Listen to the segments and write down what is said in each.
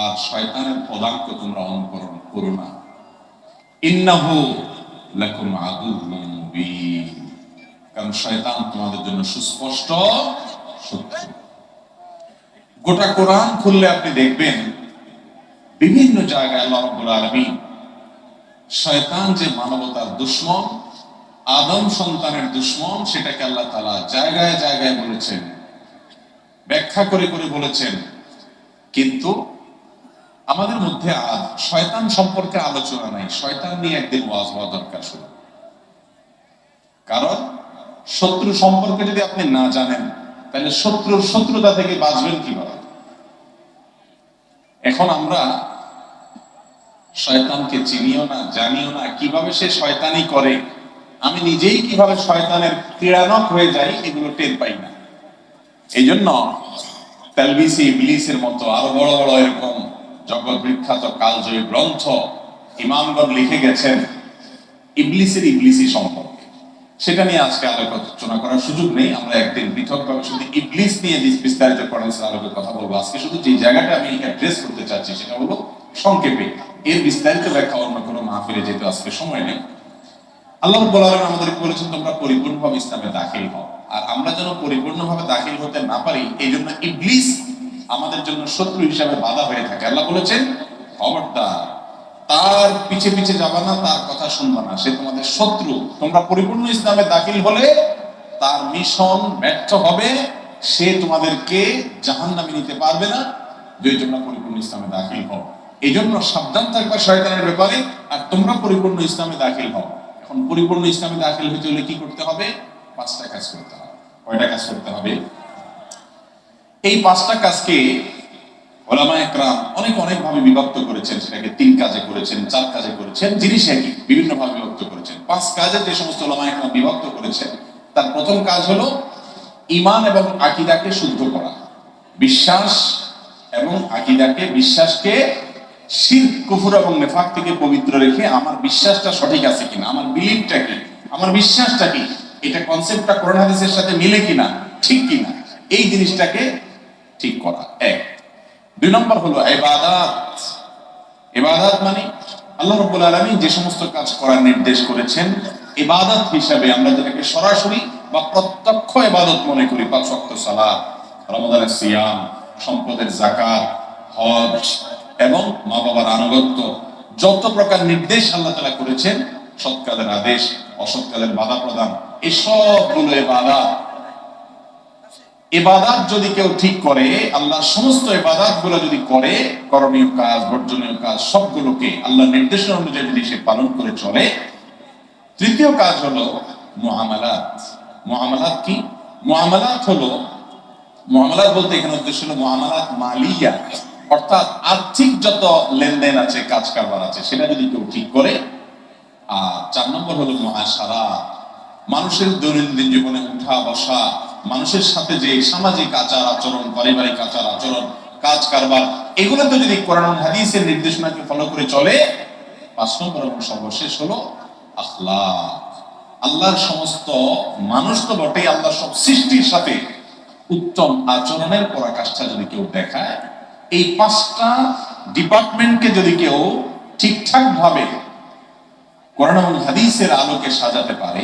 আর শয়তানের পদাঙ্ক তোমরা অনুকরণ করো না। ইন্নাহু লাকুম কারণ শয়তান তোমাদের জন্য সুস্পষ্ট শত্রু। গোটা কোরআন খুললে আপনি দেখবেন, বিভিন্ন জায়গায় আল্লাহ রাব্বুল আলামিন শয়তান যে মানবতার দুশ্মন, আদম সন্তানের দুশ্মন, সেটাকে আল্লাহ তাআলা জায়গায় জায়গায় বলেছেন, ব্যাখ্যা করে করে বলেছেন। কিন্তু আমাদের মধ্যে শয়তান সম্পর্কে আলোচনা নাই। শয়তান নিয়ে একদিন ওয়াজ হওয়া দরকার শুধু কারণ শত্রু সম্পর্কে যদি আপনি না জানেন, তাহলে শত্রুর শত্রুতা থেকে বাঁচবেন কীভাবে? এখন আমরা শয়তানকে চিনিও না, জানিও না কীভাবে সে শয়তানি করে। আমি নিজেই কীভাবে শয়তানের ক্রীড়ানক হয়ে যাই, এগুলো টের পাই না। এই জন্য তেলবিসি ইবলিসের মতো আরও বড় বড় এরকম জগৎ বিখ্যাত কালজয়ী গ্রন্থ ইমামগণ লিখে গেছেন ইবলিসের ইবলিসি সম্পর্কে। সেটা নিয়ে আজকে আলোচনা করার সুযোগ নেই। আমরা একদিন পৃথকভাবে শুধু ইবলিস নিয়ে বিস্তারিত করেছেন আলোকে কথা বলব। আজকে শুধু যে জায়গাটা আমি অ্যাড্রেস করতে চাচ্ছি সেটা হলো সংক্ষেপে। এর বিস্তারিত ব্যাখ্যা অন্য কোনো মাহফিলে যেতে আজকে সময় নেই। আল্লাহ রাব্বুল আলামিন আমাদেরকে বলেছেন, তোমরা পরিপূর্ণভাবে ইসলামে দাখিল হও। আর আমরা যেন পরিপূর্ণভাবে দাখিল হতে না পারি এই জন্য ইবলিস আমাদের জন্য শত্রু হিসাবে বাধা হয়ে থাকে। আল্লাহ বলেছেন, খবরদার, তার পিছে পিছে যাবা না, তার কথা শুনবা না। সে তোমাদের শত্রু। তোমরা পরিপূর্ণ ইসলামে দাখিল হলে তার মিশন ব্যর্থ হবে। সে তোমাদেরকে জাহান্নামে নিতে পারবে না, যদি তোমরা পরিপূর্ণ ইসলামে দাখিল হও। এই জন্য সাবধান থাকবা শয়তানের ব্যাপারে, আর তোমরা পরিপূর্ণ ইসলামে দাখিল হও। এখন পরিপূর্ণ ইসলামে দাখিল হতে হলে কি করতে হবে? পাঁচটা কাজ করতে হবে। কয়টা কাজ করতে হবে? এই পাঁচটা কাজকে ওলামা একরাম অনেক অনেক ভাবে বিভক্ত করেছেন। সেটাকে তিন কাজে করেছেন, চার কাজে করেছেন, জিনিস একই বিভিন্ন ভাবে বিভক্ত করেছেন। পাঁচ কাজে যে সমস্ত ওলামা একরাম বিভক্ত করেছেন, তার প্রথম কাজ হলো ইমান এবং আকিদাকে শুদ্ধ করা। বিশ্বাস এবং আকিদাকে, বিশ্বাসকে শির কুফুর এবং নেফাক থেকে পবিত্র রেখে আমার বিশ্বাসটা সঠিক আছে কিনা, আমার বিলিফটা কি, আমার বিশ্বাসটা কি, এটা কনসেপ্টটা কোরআন হাদিসের সাথে মিলে কিনা, ঠিক কিনা, এই জিনিসটাকে ঠিক করা। এক। দুই নম্বর হলো এবাদাত এবাদাত মানে আল্লাহ রব্বুল আলামিন যে সমস্ত কাজ করার নির্দেশ করেছেন, ইবাদত হিসাবে আমরা যেটাকে সরাসরি বা প্রত্যক্ষ ইবাদত মনে করি, পাঁচ ওয়াক্ত সালাত, রমজানের সিয়াম, সম্পদের জাকাত হজ এবং মা বাবার আনুগত্য, যত প্রকার নির্দেশ আল্লাহ তালা করেছেন সৎকালের আদেশ অসৎকালের বাধা প্রদান, এসবগুলো ইবাদত। এবাদাত যদি কেউ ঠিক করে, আল্লাহ সমস্ত এবাদাতগুলো যদি করে, করণীয় কাজ, বর্জনীয় কাজ, সবগুলোকে আল্লাহ নির্দেশনা অনুযায়ী যদি সে পালন করে চলে, তৃতীয় কাজ হলো মুআমালাত মুআমালাত কি? মুআমালাত হলো মুআমালাত বলতে এখানে উদ্দেশ্য হলো মুআমালাত মালিয়া, অর্থাৎ আর্থিক যত লেনদেন আছে, কাজ কারবার আছে, সেটা যদি কেউ ঠিক করে। আর চার নম্বর হলো মহাসারা মানুষের দৈনন্দিন জীবনে উঠা বসা মানুষের সাথে যে সামাজিক আচার আচরণ, পারিবারিক আচার আচরণ, কাজ কারবার এগুলো তো যদি কোরআন হাদিসের নির্দেশনাকে ফলো করে চলে, পাঁচ নম্বর এবং সর্বশেষ হলো আখলা আল্লাহর সমস্ত মানুষ তো বটেই আল্লাহর সব সৃষ্টির সাথে উত্তম আচরণের পরাকাষ্ঠা যদি কেউ দেখায়, এই পাঁচটা ডিপার্টমেন্টকে যদি কেউ ঠিকঠাক ভাবে কোরআন হাদিসের আলোকে সাজাতে পারে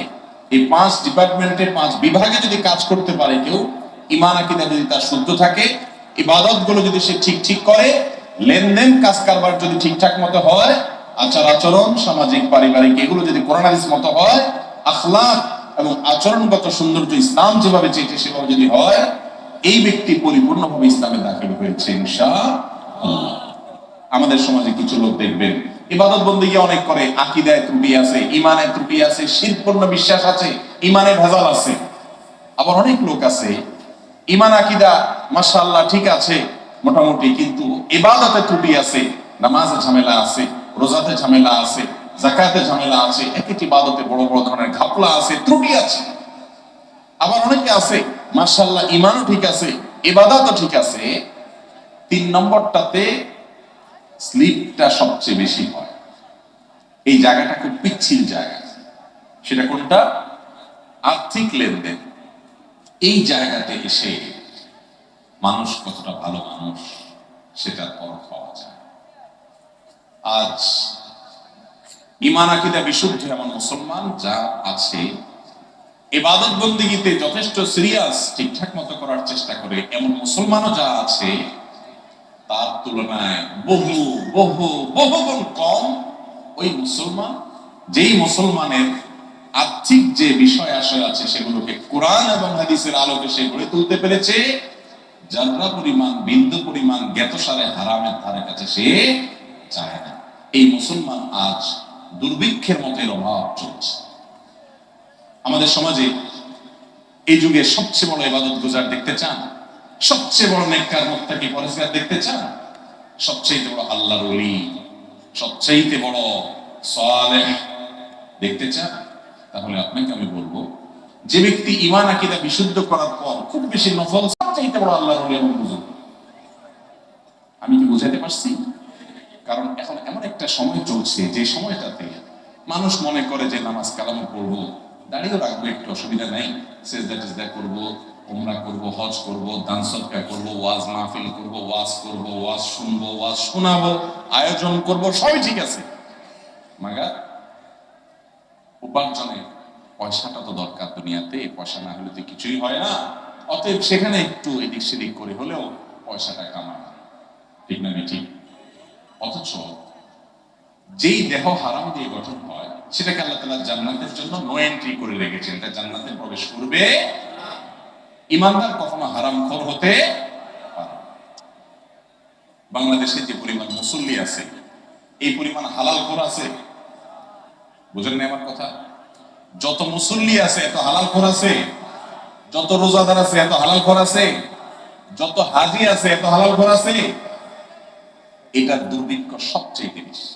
এই পাঁচ ডিপার্টমেন্টের পাঁচ বিভাগে যদি কাজ করতে পারে কেউ, ইমান আকিদা যদি তার শুদ্ধ থাকে ইবাদতগুলো যদি সে ঠিক ঠিক করে, লেনদেন কাজ কারবার যদি ঠিকঠাক মতো হয়, আচার আচরণ, সামাজিক, পারিবারিক, এগুলো যদি কোরআন হাদিস মতো হয় আখলাক এবং আচরণগত সৌন্দর্য ইসলাম যেভাবে চেয়েছে সেভাবে যদি হয়, এই ব্যক্তি পরিপূর্ণভাবে ইসলামে দাখিল হয়েছে, ইনশাআল্লাহ। আমাদের সমাজে কিছু লোক দেখবেন ইবাদত বন্দীকে অনেক করে, আকিদায় ত্রুটি আছে ইমানের ত্রুটি আছে শীতপূর্ণ বিশ্বাস আছে ইমানে ভেজাল আছে। আবার অনেক লোক আছে ইমান আকিদা, মাশাআল্লাহ ঠিক আছে, মোটামুটি, কিন্তু এবাদতে ত্রুটি আছে, নামাজে ঝামেলা আছে, রোজাতে ঝামেলা আছে জাকাতে ঝামেলা আছে একটি বাদতে বড় বড় ধরনের ঘাপলা আছে, ত্রুটি আছে। আবার অনেকে আছে মার্শাল্লাহ ইমানও ঠিক আছে এবাদাতও ঠিক আছে, তিন নম্বরটাতে স্লিপটা সবচেয়ে বেশি হয়। এই জায়গাটা খুব পিচ্ছিল জায়গা। সেটা কোনটা? আর্থিক লেনদেন। এই জায়গাতে এসে মানুষ কতটা ভালো মানুষ, সেটার পর পাওয়া যায়। আজ ইমান আকিদা বিশুদ্ধ এমন মুসলমান যা আছে ইবাদত বন্দিগিতে যথেষ্ট সিরিয়াস ঠিকঠাক মতো করার চেষ্টা করে, এমন মুসলমানও যা আছে তার তুলনায় বহু বহু বহু গুণ কম ওই মুসলমান। যেই মুসলমানের আর্থিক যে বিষয় আশয় আছে, সেগুলোকে কোরআন এবং হাদিসের আলোকে সে গড়ে তুলতে পেরেছে যাত্রা পরিমাণ, বিন্দু পরিমাণ জ্ঞাতসারে হারামের ধারে কাছে সে যায় না। এই মুসলমান আজ দুর্ভিক্ষের মতের অভাব চলছে। আমাদের সমাজে এই যুগে সবচেয়ে বড় ইবাদত গুজার দেখতে চান? সবচেয়ে বড় নেককার মুক্তাকি পরেশগার দেখতে চান? সবচেয়ে বড় আল্লাহর ওলি সবচেয়ে বড় সালেহ দেখতে চান? তাহলে আপনাকে আমি বলব, যে ব্যক্তি ইমান আকিদা বিশুদ্ধ করার পর খুব বেশি নফল সবচেয়ে বড় আল্লাহর ওলি এবং বুজুর্গ। আমি কি বুঝাতে পারছি? কারণ এখন এমন একটা সময় চলছে, যে সময়টাতে মানুষ মনে করে যে নামাজ কালাম পড়ব, দাঁড়িয়েও রাখব, একটু অসুবিধা নাই, সেজদা টেজদা করব উমরা করব, হজ করব, দান সদকা করব, ওয়াজ মাহফিল করব, ওয়াজ করব, ওয়াজ শুনব, ওয়াজ শোনাবো, আয়োজন করব, সবই ঠিক আছে। মাগা, উপার্জনে পয়সাটা তো দরকার দুনিয়াতে, পয়সা না হলে তো কিছুই হয় না। অতএব সেখানে একটু এদিক সেদিক করে হলেও পয়সাটা কামানো ঠিক না ঠিক অথচ যেই দেহ হারাম দিয়ে গঠন হয়, সেটাকে আল্লাহ তালা জান্নাতের জন্য নো এন্ট্রি করে রেখেছেন। এটা জান্নাতে প্রবেশ করবে ইমানদার কখনো হারাম খোর হতে বাংলাদেশে যে পরিমাণ মুসল্লি আছে, এই পরিমাণ হালাল খোর আছে? বুঝেন না আমার কথা? যত মুসল্লি আছে, এত হালাল খোর আছে। যত রোজাদার আছে, এত হালাল খোর আছে। যত হাজি আছে, এত হালাল খোর আছে। এটার দুর্ভিক্ষ সবচেয়ে বেশি।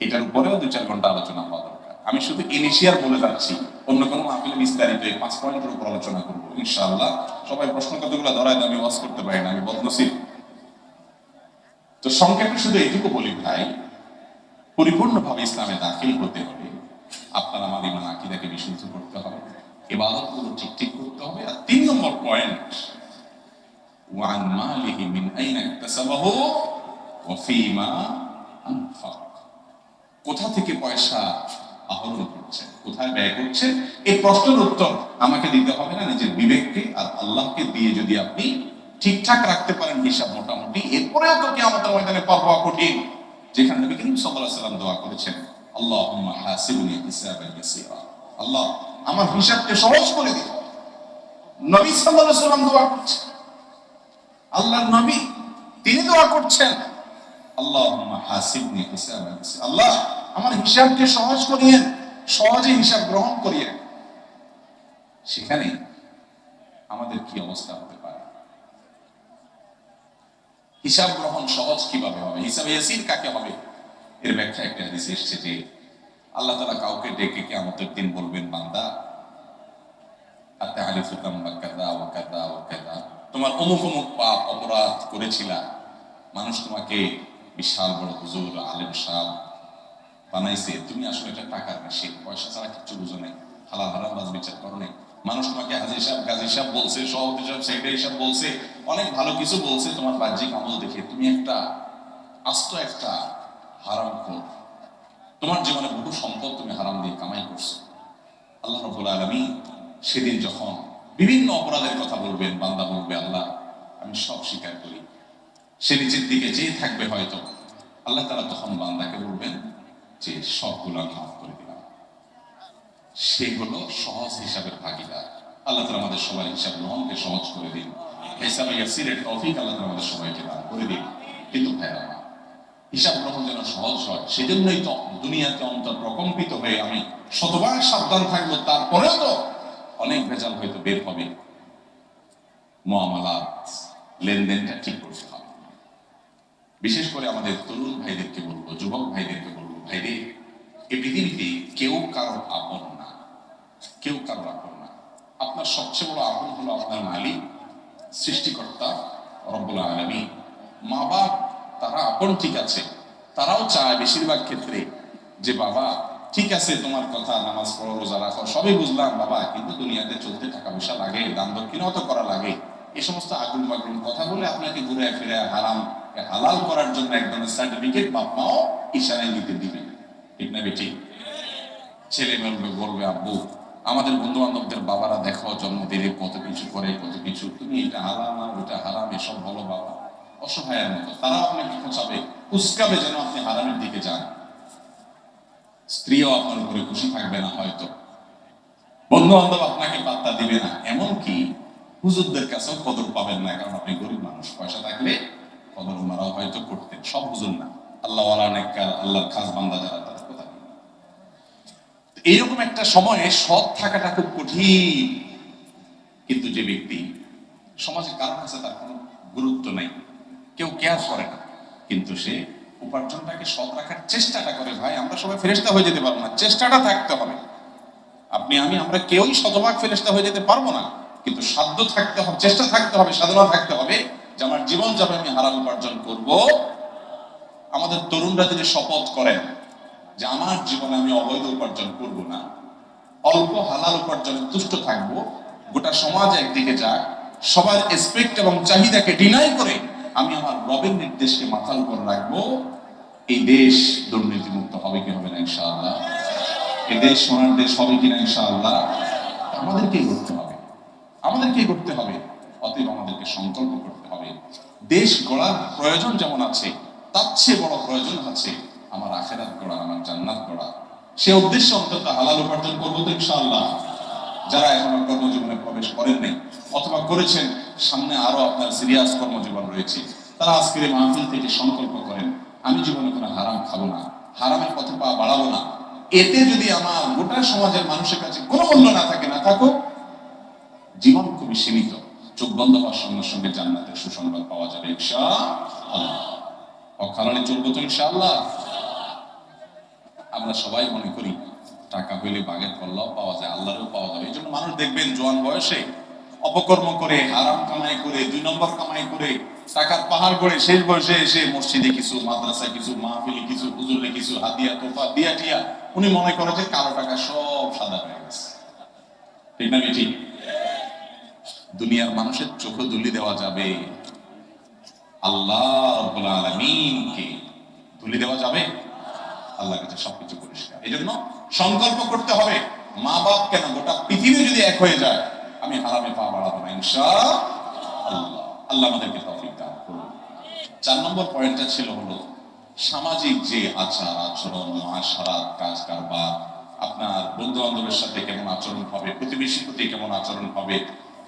এটার উপরেও দু চার ঘণ্টা আলোচনা হওয়া আমি শুধু ইনিশিয়াল বলে যাচ্ছি। অন্য কোনো মাহফিলে বিস্তারিত এই পাঁচ পয়েন্টের উপর আলোচনা করব, ইনশাআল্লাহ। সবাই প্রশ্ন কতগুলো ধরায় আমি ওয়াজ করতে পারি না, আমি বদনসিব। তো সংক্ষেপে শুধু এইটুকু বলি ভাই, পরিপূর্ণভাবে ইসলামে দাখিল হতে হবে। আপনার আমার ইমান আকিদাকে বিশুদ্ধ করতে হবে এবাদতগুলো ঠিক ঠিক করতে হবে। আর তিন নম্বর পয়েন্ট ওয়ান মালিহি মিন আইনা ইকতাসাবাহু ওয়া ফীমা আনফাক। কোথা থেকে পয়সা আহরণ করছেন কোথায় ব্যয় করছেন এই প্রশ্নের উত্তর আমাকে দিতে হবে না, নিজের বিবেককে আর আল্লাহকে দিয়ে যদি আপনি ঠিকঠাক রাখতে পারেন হিসাব মোটামুটি এরপরেও তো কি আমাদের ময়দানে পাওয়া কঠিন। যেখানে নবী করিম আলাইহি সাল্লাম দোয়া করেছেন, আল্লাহুম্মা হাসিবনি হিসাবান ইয়াসীরা। আল্লাহ, আমার হিসাবকে সহজ করে দিন। নবী সাল্লাল্লাহু আলাইহি সাল্লাম দোয়া করছেন। আল্লাহর নবী, তিনি দোয়া করছেন। আল্লাহুম্মা হাসিবনি হিসাবান ইয়াসীরা। আল্লাহ আমার হিসাবকে সহজ করিয়েন সহজে হিসাব গ্রহণ করিয়েন সেখানে আমাদের কি অবস্থা হতে পারে? হিসাব গ্রহণ সহজ কীভাবে হবে? হিসাব ইয়াসির কাকে হবে? এর ব্যাখ্যা একটা হাদিসে এসেছে যে, আল্লাহ তাআলা কাউকে ডেকে কিয়ামতের দিন বলবেন, বান্দা আতাহালিফুকাম বা কাদা ওয়া কাদা ওয়া কাদা তোমার অমুক অমুক পাপ, অপরাধ করেছিলা। মানুষ তোমাকে বিশাল বড় হুজুর, আলেম সাহেব বানাইছে তুমি আসলে এটা টাকার মেশিন পয়সা ছাড়া কিচ্ছু বুঝো নাই। হালাল হারাম বাজ বিচার করো নাই। মানুষ তোমাকে হাজি সাহেব, গাজী সাহেব বলছে, সভাপতি সাহেব, সেক্রেটারি সাহেব বলছে, অনেক ভালো কিছু বলছে তোমার বাহ্যিক আমল দেখে। তুমি একটা আস্ত একটা হারাম খোর। তোমার জীবনে বহু সম্পদ তুমি হারাম দিয়ে কামাই করছ। আল্লাহ রবুল আলমী সেদিন যখন বিভিন্ন অপরাধের কথা বলবেন, বান্দা বলবে, আল্লাহ, আমি সব স্বীকার করি। সে নিচের দিকে যেয়ে থাকবে হয়তো, আল্লাহ তারা তখন বান্দাকে বলবেন যে আমি মাফ করে দিলাম। সেগুলো সহজ হিসাবের ভাগিদার। আল্লাহ তালা আমাদের সবার হিসাব গ্রহণকে সহজ করে দিন। হিসাবে আল্লাহ তালা আমাদের সবাইকে দান করে দিন। কিন্তু হিসাব গ্রহণ যেন সহজ হয়, সেজন্যই তো দুনিয়াতে অন্তর প্রকম্পিত হয়ে আমি সাবধান থাকব, তারপরেও তো অনেক ভেজাল হয়তো বের হবে। মুআমালাত লেনদেনটা ঠিক করতে হবে। বিশেষ করে আমাদের তরুণ ভাইদেরকে বলব, যুবক ভাইদেরকে ভাইরে এই পৃথিবীতে কেউ কারও আপন না। কেউ কারও আপন না। আপনার সবচেয়ে বড় আপন হলো আপনার মালিক, সৃষ্টিকর্তা, রব্বুল আলমী মা বাপ, তারা আপন ঠিক আছে। তারাও চায় বেশিরভাগ ক্ষেত্রে যে, বাবা, ঠিক আছে তোমার কথা, নামাজ পড়ো, রোজা রাখো, সবই বুঝলাম, বাবা, কিন্তু দুনিয়াতে চলতে টাকা পয়সা লাগে, দান দক্ষিণাও তো করা লাগে। এ সমস্ত আগুন বাগুন কথা বলে আপনাকে ঘুরে ফিরে হারাম হালাল করার জন্য এক ধরনের সার্টিফিকেট বাপ মাও ইশারায় দিতে দিবে ঠিক না বেটি ছেলে বলবে বলবে, আব্বু, আমাদের বন্ধু বান্ধবদের বাবারা দেখো, জন্মদিনে কত কিছু করে, কত কিছু। তুমি এটা হারাম না, ওটা হারাম, এসব বলো বাবা। অসহায়ের মতো। তারা আপনাকে খোঁচাবে। উস্কাবে যেন আপনি হারামের দিকে যান। স্ত্রীও আপনার উপরে খুশি থাকবে না হয়তো। বন্ধু বান্ধব আপনাকে পাত্তা দিবে না। এমনকি হুজুরদের কাছেও কদর পাবেন না, কারণ আপনি গরিব মানুষ। পয়সা থাকলে কদর ওনারাও হয়তো করতেন, সব হুজুর না। আল্লাহ আল্লাহর খাস বান্দা যারা, তাদের কথা এইরকম একটা সময়ে সৎ থাকাটা খুব কঠিন। কিন্তু যে ব্যক্তি সমাজে কারও কাছে তার কোনো গুরুত্ব নেই। কেউ কেয়ার করে না। কিন্তু সে উপার্জনটাকে সৎ রাখার চেষ্টাটা করে, ভাই, আমরা সবাই ফেরেস্তা হয়ে যেতে পারব না। চেষ্টাটা থাকতে হবে। আপনি, আমি, আমরা কেউই শতভাগ ফেরেস্তা হয়ে যেতে পারব না। কিন্তু সাধ্য থাকতে হবে, চেষ্টা থাকতে হবে, সাধনা থাকতে হবে। যে আমার জীবন যাবে আমি হারাল উপার্জন করব, আমাদের তরুণরা যদি শপথ করেন যে আমার জীবনে আমি অবৈধ উপার্জন করব না, অল্প হালাল উপার্জনে তুষ্ট থাকব, গোটা সমাজ একদিকে যাক সবার এক্সপেক্ট এবং চাহিদাকে ডিনাই করে আমি আমার রবের নির্দেশকে মাথার উপর রাখব, এই দেশ দুর্নীতি মুক্ত হবে কি হবে না ইনশাআল্লাহ? এই দেশ সোনার দেশ হবে কিনা ইনশাআল্লাহ? আমাদেরকেই করতে হবে। আমাদেরকেই করতে হবে। আমাদেরকে সংকল্প করতে হবে। দেশ গড়ার প্রয়োজন যেমন আছে, তার চেয়ে বড় প্রয়োজন আছে আমার আখেরাত গড়া, আমার জান্নাত গড়া। সে উদ্দেশ্যে অন্তত হালাল উপার্জন করব তো ইনশাআল্লাহ। যারা এখনও কর্মজীবনে প্রবেশ করেন নাই অথবা করেছেন, সামনে আরও আপনার সিরিয়াস কর্মজীবন রয়েছে, তারা আজকের এই মাহফিল থেকে সংকল্প করেন, আমি জীবনে কোনো হারাম খাব না, হারামের পথে পা বাড়াবো না। এতে যদি আমার গোটা সমাজের মানুষের কাছে কোনো মূল্য না থাকে, না থাকুক, জীবন খুবই সীমিত। চোখ বন্ধ হওয়ার সঙ্গে সঙ্গে জান্নাতের সুসংবাদ পাওয়া যাবে ইনশা অকারণে চলবো তো ইনশাআল্লাহ। আমরা সবাই মনে করি, টাকা হইলে বাগের পল্লাও পাওয়া যায়, আল্লাহরও পাওয়া যাবে। এই জন্য মানুষ দেখবেন জোয়ান বয়সে অপকর্ম করে, হারাম কামাই করে, দুই নম্বর কামাই করে, টাকার পাহাড় করে শেষ বয়সে এসে মসজিদে কিছু, মাদ্রাসায় কিছু, মাহফিলে কিছু, হুজুরে কিছু হাদিয়া তোফা, দিয়া টিয়া, উনি মনে করে যে কালো টাকা সব সাদা হয়ে গেছে। ঠিক না ঠিক? দুনিয়ার মানুষের চোখে দুলি দেওয়া যাবে। আল্লাহ আলামিনকে তুলে দেওয়া যাবে। আল্লাহর কাছে সবকিছু পরিষ্কার। এই জন্য সংকল্প করতে হবে মা বাপ কেন? গোটা পৃথিবী যদি এক হয়ে যায়, আমি হারামে পা বাড়াবো না ইনশা আল্লাহ আল্লাহ আমাদেরকে তৌফিক দান চার নম্বর পয়েন্টটা ছিল হলো, সামাজিক যে আচার, আচরণ মহাসারাত কাজ কারবার আপনার বন্ধু বান্ধবের সাথে কেমন আচরণ হবে, প্রতিবেশীর প্রতি কেমন আচরণ হবে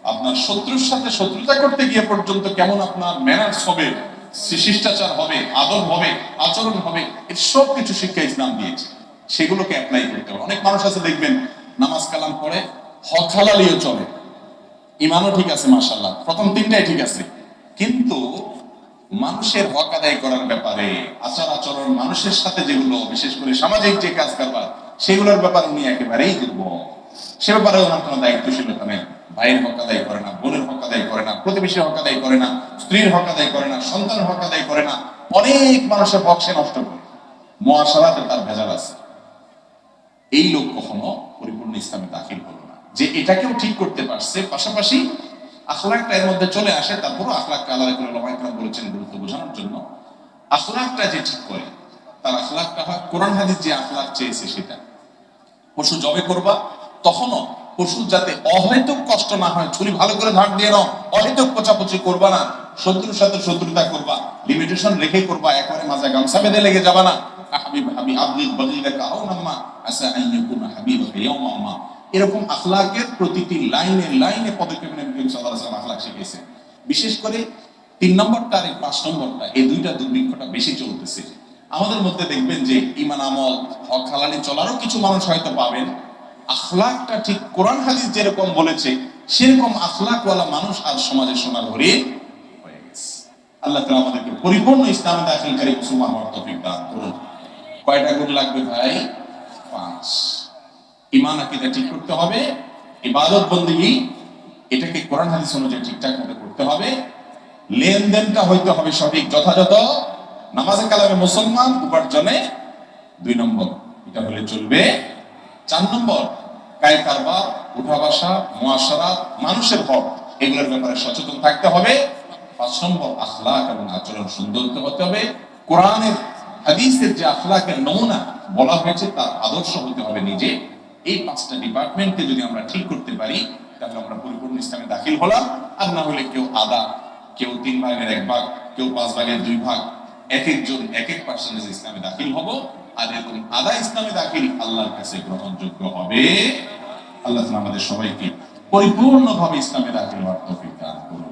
আপনার শত্রুর সাথে শত্রুতা করতে গিয়ে পর্যন্ত কেমন আপনার ম্যানার্স হবে শিষ্টাচার হবে, আদর হবে, আচরণ হবে, এর সব কিছু শিক্ষা ইসলাম দিয়েছে। সেগুলোকে অ্যাপ্লাই করতে হবে। অনেক মানুষ আছে, দেখবেন, নামাজ কালাম পড়ে, হক হালালিও চলে। ইমানও ঠিক আছে মাশাল্লাহ প্রথম তিনটাই ঠিক আছে। কিন্তু মানুষের হক আদায় করার ব্যাপারে, আচার আচরণ, মানুষের সাথে যেগুলো, বিশেষ করে সামাজিক যে কাজ কারবার সেগুলোর ব্যাপারে উনি একেবারেই দুর্বল। সে ব্যাপারে ওনার কোনো দায়িত্বশীলতা নেই। ভাইয়ের হক আদায় করে না, বোনের হক আদায় করে না, প্রতিবেশীর হক আদায় করে না, স্ত্রীর হক আদায় করে না, সন্তানের হক আদায় করে না, অনেক মানুষের হক সে নষ্ট করে। মহাসারাতে তার ভেজাল আছে। এই লোক কখনো পরিপূর্ণ ইসলামে দাখিল হলো না। যে এটাকেও ঠিক করতে পারছে, পাশাপাশি আখলাকটা এর মধ্যে চলে আসে, তারপরও আখলাককে আলাদা করে লমাইকরাম বলেছেন গুরুত্ব বোঝানোর জন্য। আখলাকটা যে ঠিক করে, তার আখলাকটা হয়, কোরআন হাদিস যে আখলাক চেয়েছে সেটা। পশু জবে করবা, তখনও পশু যাতে অহেতুক কষ্ট না হয়, ছুরি ভালো করে ধার দিয়ে নাও, অহেতুক পোচাপচি করবা না, শত্রুর সাথে শত্রুতা করবা লিমিটেশন রেখে করবা, একবারে মাঝে গামছা বেঁধে লেগে যাবা না। হাবিব আব্দিল কাও নাম্মা আসা হাবিব ইয়াউমা এরকম আখলাকের প্রতিটি লাইনে লাইনে পদক্ষেপ নবী সাল্লাল্লাহু আলাইহি আখলাক বিশেষ করে তিন নম্বরটা আর পাঁচ নম্বরটা, এই দুইটা দুর্ভিক্ষটা বেশি চলতেছে। আমাদের মধ্যে দেখবেন যে ইমান আমল, হক হালালি চলারও কিছু মানুষ হয়তো পাবেন। আখলাকটা ঠিক কোরআন হাদিস যেরকম বলেছে, সেরকম আখলাকওয়ালা মানুষ আজ সমাজে সোনার গেছে। আল্লাহ তালা আমাদেরকে পরিপূর্ণ ইসলামে দাখিলকারী মুসলমান হওয়ার তৌফিক দান করুন। কয়টা গুণ লাগবে ভাই? পাঁচ। ইমান আকিদা ঠিক করতে হবে, ইবাদত বন্দিগি এটাকে কোরআন হাদিস অনুযায়ী ঠিকঠাক মতো করতে হবে। লেনদেনটা হইতে হবে সঠিক, যথাযথ। নামাজে কালামে মুসলমান উপার্জনে দুই নম্বর, এটা হলে চলবে। চার নম্বর কায় কারবার উঠা বসা মহাসারা মানুষের হক এগুলোর ব্যাপারে সচেতন থাকতে হবে। পাঁচ নম্বর আখলাক এবং আচরণ সুন্দর হতে হবে। কোরআনের, হাদিসের যে আখলাকের নমুনা বলা হয়েছে, তার আদর্শ হতে হবে নিজে। এই পাঁচটা ডিপার্টমেন্টকে যদি আমরা ঠিক করতে পারি, তাহলে আমরা পরিপূর্ণ ইসলামে দাখিল হলাম। আর না হলে কেউ আদা কেউ তিন ভাগের এক ভাগ, কেউ পাঁচ ভাগের দুই ভাগ, এক একজন, এক এক পার্সেন্টেজ ইসলামে দাখিল হব। আর এরকম আদা ইসলামে দাখিল আল্লাহর কাছে গ্রহণযোগ্য হবে। আল্লাহ আমাদের সবাইকে পরিপূর্ণভাবে ইসলামে দাখিল হওয়ার দান করুন।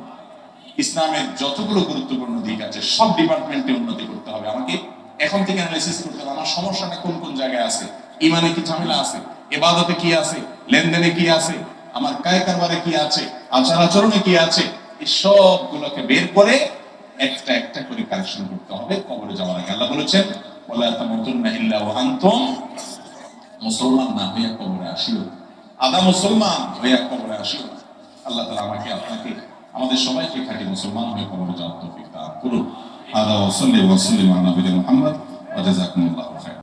ইসলামের যতগুলো গুরুত্বপূর্ণ দিক আছে, সব ডিপার্টমেন্টে উন্নতি করতে হবে। আমাকে এখন থেকে অ্যানালাইসিস করতে হবে, আমার সমস্যাটা কোন কোন জায়গায় আছে? ইমানে কি ঝামেলা আছে? এবাদতে কি আছে? লেনদেনে কি আছে? আমার কায় কারবারে কি আছে? আচার আচরণে কি আছে? এই সবগুলোকে বের করে একটা একটা করে করতে হবে, কবরে যাওয়ার আগে। আল্লাহ বলেছেন ওয়ালা তামুতুন্না ইল্লা ওয়া আনতুম মুসলমান না হইয়া কবরে আসিও আদা মুসলমান হইয়া কবরে আসিও আল্লাহ তাআলা আমাকে আপনাকে, আমাদের সবাইকে খাঁটি মুসলমান হয়ে কবরে যাওয়ার তৌফিক দান করুন। ওয়া সাল্লিম আলা নবিয়িনা মুহাম্মদ ওয়া জাযাকুমুল্লাহু খাইরান।